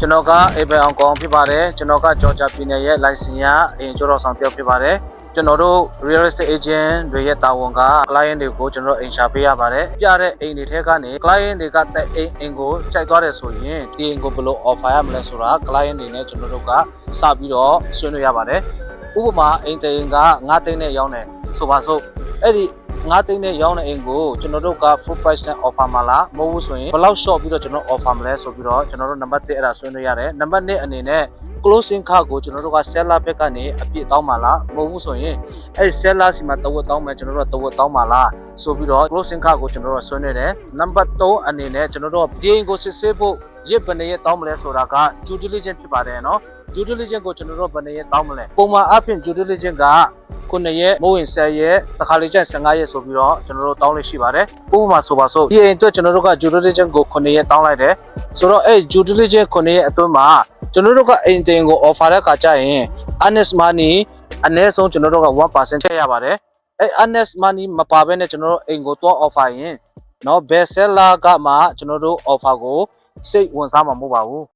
ကျွန်တော်ကအေဘယ်အောင်ကောင်ဖြစ်ပါတယ်ကျွန်တော်ကဂျော်ဂျာပြည်နယ်ရဲ့ license ရအရင်ကျော်တော်ဆောင်တယောက်ဖြစ်ပါတယ်ကျွန်တော်တို့ real estate agent တွေရဲ့တာဝန်က client တွေကိုကျွန်တော်တို့အိမ်ရှာပေးရပါတယ်ပြတဲ့အိမ်တွေထဲကနေ client တွေကတဲ့အိမ်အိမ်ကိုကြိုက်သွားတယ်ဆိုရင်ဒီအိမ်ကိုဘယ်လို offer ရမလဲဆိုတာ client တွေနဲ့ကျွန်တော်တို့ကစပြီးတော့ဆွေးနွေးရပါတယ်ဥပမာအိမ်တစ်အိမ်က9သိန်းနဲ့ရောင်းတယ်ဆိုပါစို့အဲ့ဒီ 9သိန်းနဲ့ရောင်းတဲ့အိမ်ကိုကျွန်တော်တို့က full price နဲ့ offer မှာလားမဟုတ်ဘူးဆိုရင်ဘယ်လောက် short ပြီးတော့ကျွန်တော် offer မလဲဆိုပြီးတော့ကျွန်တော်တို့နံပါတ်1အဲ့ဒါဆွေးနွေးရတယ်နံပါတ်2အနေနဲ့ closing ခကိုကျွန်တော်တို့က seller ဘက်ကနေအပြည့်တောင်းပါလားမဟုတ်ဘူးဆိုရင်အဲ့ seller စီမှာတဝက်တောင်းမယ်ကျွန်တော်တို့ကတဝက်တောင်းပါလားဆိုပြီးတော့ closing ခကိုကျွန်တော်တို့ကဆွေးနွေးတယ်နံပါတ်3အနေနဲ့ကျွန်တော်တို့ကဒီအိမ်ကိုစစ်ဆေးဖို့ရစ်ဘယ်နှစ်ရက်တောင်းမလဲဆိုတာက due diligence ဖြစ်ပါတယ်နော် due diligence ကိုကျွန်တော်တို့ဘယ်နှစ်ရက်တောင်းမလဲပုံမှန်အဖြစ် due diligence က 9ရက်မိုးဝင်10ရက်တခါလေကျရင်15ရက်ဆိုပြီးတော့ကျွန်တော်တို့တောင်းလို့ရှိပါတယ်ဥပမာဆိုပါစို့ဒီအိမ်အတွက်ကျွန်တော်တို့က due diligence ကို9ရက်တောင်းလိုက်တယ်ဆိုတော့အဲ့ due diligence 9ရက်အတွင်းမှာကျွန်တော်တို့ကအိမ်တင်ကို offer တဲ့အခါကျရင် honest money အနည်းဆုံးကျွန်တော်တို့က1%ထည့်ရပါတယ်အဲ့ honest money မပါဘဲနဲ့ကျွန်တော်တို့အိမ်ကိုတော့ offer ရင်เนาะ best seller ကမှကျွန်တော်တို့ offer ကိုစိတ်ဝင်စားမှာမဟုတ်ပါဘူး